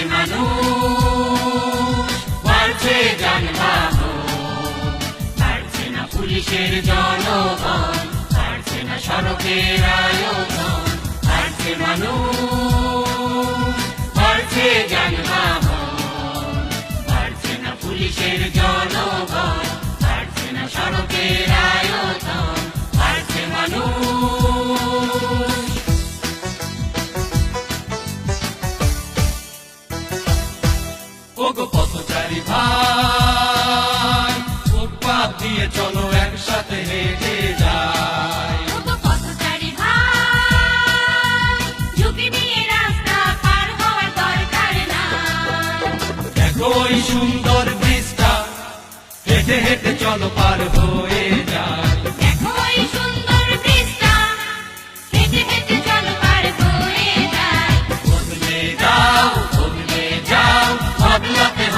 বাংলাদেশি মানুষ বাড়ছে যানবাহন বাড়ছে না পুলিশের জনগণ বাড়ছে না সড়কের আয়োজন। বাড়ছে মানুষ ওগো পথচারী ভাই ফুটপাত দিয়ে চলো একসাথে হেঁটে যাই। ওই সুন্দর দৃষ্টা হেঁটে হেঁটে চলো পার হয়ে যায়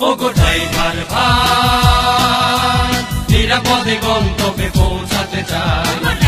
ওগো ড্রাইভার ভাই নিরাপদে গন্তব্যে পৌঁছাতে চাই।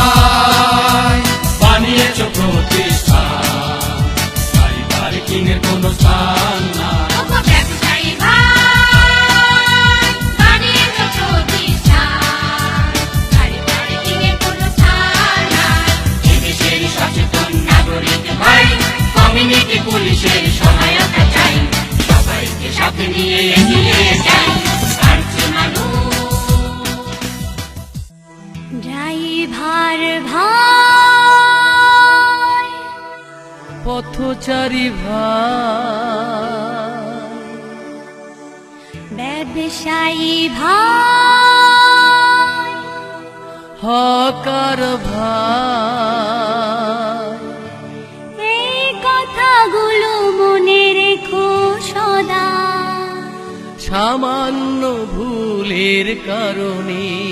ভার ভাই। পথচারী ভাই। ব্যবসায়ী ভাই। হকার ভাই। এই কথাগুলো মনে রেখো সদা। সামান্য ভুলের কারণে